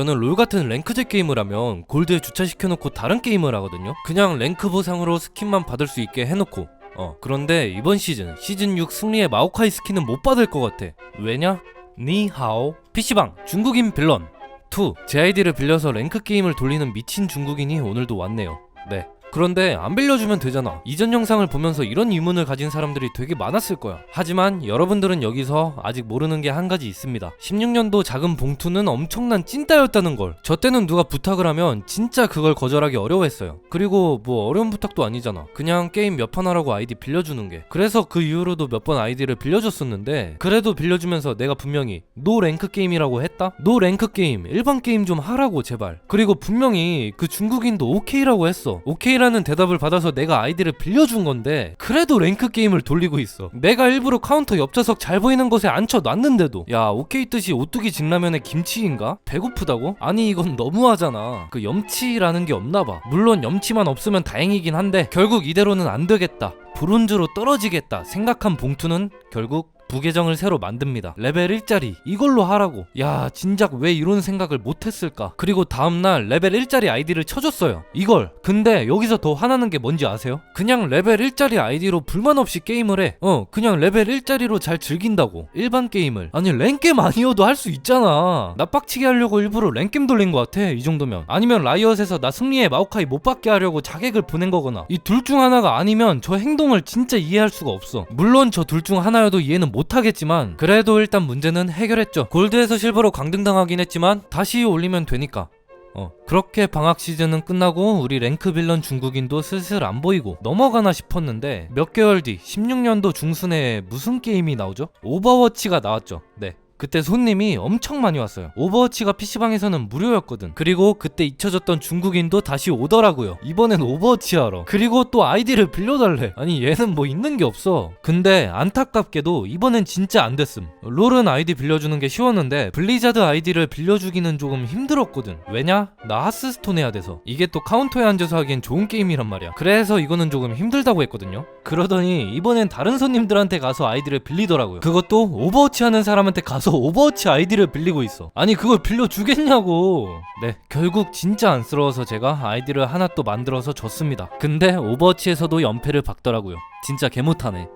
저는 롤 같은 랭크제 게임을 하면 골드에 주차시켜놓고 다른 게임을 하거든요. 그냥 랭크 보상으로 스킨만 받을 수 있게 해놓고. 어, 그런데 이번 시즌, 시즌 6 승리의 마오카이 스킨은 못 받을 것 같아. 왜냐? 니하오. PC방, 중국인 빌런. 2. 제 아이디를 빌려서 랭크 게임을 돌리는 미친 중국인이 오늘도 왔네요. 네. 그런데 안 빌려주면 되잖아. 이전 영상을 보면서 이런 의문을 가진 사람들이 되게 많았을 거야. 하지만 여러분들은 여기서 아직 모르는 게 한 가지 있습니다. 16년도 작은 봉투는 엄청난 찐따였다는 걸. 저 때는 누가 부탁을 하면 진짜 그걸 거절하기 어려워했어요. 그리고 뭐 어려운 부탁도 아니잖아. 그냥 게임 몇 판 하라고 아이디 빌려주는 게. 그래서 그 이후로도 몇 번 아이디를 빌려줬었는데 그래도 빌려주면서 내가 분명히 노 랭크 게임이라고 했다? 노 랭크 게임, 일반 게임 좀 하라고 제발. 그리고 분명히 그 중국인도 오케이라고 했어. 오케이 라는 대답을 받아서 내가 아이디를 빌려준 건데 그래도 랭크 게임을 돌리고 있어. 내가 일부러 카운터 옆좌석 잘 보이는 곳에 앉혀놨는데도 야 오케이 뜻이 오뚜기 진라면에 김치인가? 배고프다고? 아니 이건 너무하잖아. 그 염치라는 게 없나봐. 물론 염치만 없으면 다행이긴 한데 결국 이대로는 안 되겠다. 브론즈로 떨어지겠다 생각한 봉투는 결국 부계정을 새로 만듭니다. 레벨 1짜리 이걸로 하라고. 야 진작 왜 이런 생각을 못했을까? 그리고 다음날 레벨 1짜리 아이디를 쳐줬어요. 이걸. 근데 여기서 더 화나는 게 뭔지 아세요? 그냥 레벨 1짜리 아이디로 불만 없이 게임을 해. 어 그냥 레벨 1짜리로 잘 즐긴다고. 일반 게임을. 아니 랭겜 아니어도 할 수 있잖아. 나 빡치게 하려고 일부러 랭겜 돌린 것 같아. 이 정도면. 아니면 라이엇에서 나 승리의 마오카이 못 받게 하려고 자객을 보낸 거거나. 이 둘 중 하나가 아니면 저 행동을 진짜 이해할 수가 없어. 물론 저 둘 중 하나여도 이해는 못 하겠지만 그래도 일단 문제는 해결했죠. 골드에서 실버로 강등당하긴 했지만 다시 올리면 되니까. 어, 그렇게 방학 시즌은 끝나고 우리 랭크 빌런 중국인도 슬슬 안 보이고 넘어가나 싶었는데 몇 개월 뒤 16년도 중순에 무슨 게임이 나오죠? 오버워치가 나왔죠. 네. 그때 손님이 엄청 많이 왔어요. 오버워치가 PC방에서는 무료였거든. 그리고 그때 잊혀졌던 중국인도 다시 오더라고요. 이번엔 오버워치 하러. 그리고 또 아이디를 빌려달래. 아니 얘는 뭐 있는 게 없어. 근데 안타깝게도 이번엔 진짜 안 됐음. 롤은 아이디 빌려주는 게 쉬웠는데 블리자드 아이디를 빌려주기는 조금 힘들었거든. 왜냐? 나 하스스톤 해야 돼서. 이게 또 카운터에 앉아서 하기엔 좋은 게임이란 말이야. 그래서 이거는 조금 힘들다고 했거든요. 그러더니 이번엔 다른 손님들한테 가서 아이디를 빌리더라고요. 그것도 오버워치 하는 사람한테 가서 오버워치 아이디를 빌리고 있어. 아니 그걸 빌려주겠냐고. 네, 결국 진짜 안쓰러워서 제가 아이디를 하나 또 만들어서 줬습니다. 근데 오버워치에서도 연패를 박더라고요. 진짜 개못하네.